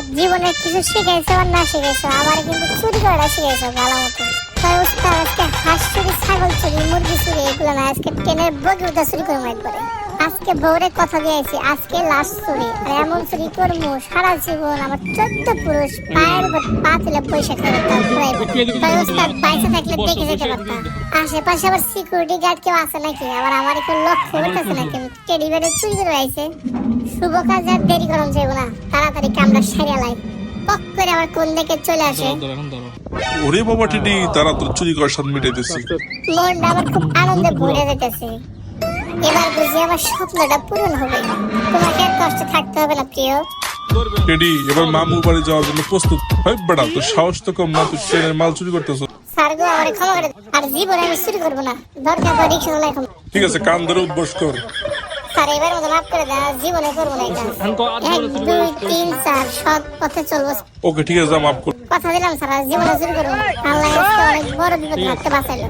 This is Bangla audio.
উস্তাদ জীবনে কিছু শিখাইছো আর না শিখাইছো আমার কিন্তু চুরি করাটা শিখাইছো ভালো মতো। তাই উস্তাদ, আজকে হাঁস চুরি, ছাগল চুরি, মুরগি চুরি, এগুলো না, আজকে ট্রেনের চুরি করব একবারে। আজকে কথা দিয়েছি, আজকে চুরি, আর এমন চুরি করব, সারা জীবন আমার চোদ্দ পুরুষ পায়ের উপর পা তুলে পয়সা খেতে তাই উস্তাদ পয়সা থাকলে দেখে যেতে পারতাম। আশেপাশে আবার সিকিউরিটি গার্ড কেউ আছে নাকি? আবার আমার কেউ লক্ষ্য করতেছে নাকি? টেডি বেডে চুরি করে আইছে। শুভ কাজ আর দেরি করুন সারিয়া লাই। পক করে আবার কোন দিকে চলে আসে? ধরো এখন ধরো। ওরে বাবা টিডি তারা তোর চুরি করার সাথে মিটাইতেছি। মনটা আমার খুব আনন্দে ভরে যেতেছে। এবার বুঝি আমার স্বপ্নটা পূরণ হবে। তোমাকে আর কষ্ট থাকতে হবে না প্রিয়। টেডি এবার মামু বাড়ি যাওয়ার জন্য প্রস্তুত। হয় বেড়া তোর সাহস তো কম না তুই ট্রেনের মাল চুরি করতেছ। স্যার গো আমার ক্ষমা করে আর জীবনে আমি চুরি করব না। দরকার রিক্সা এখন ঠিক আছে কান ধরে উদ্বোস কর স্যার এবার মতো মাফ করে আর জীবনে করব না এটা। এক দুই তিন চার সৎ পথে চলবো। ওকে ঠিক আছে মাফ কর কথা দিলাম স্যার জীবনে শুরু করব। আল্লাহ অনেক বড় বিপদ থাকতে বাঁচাইলো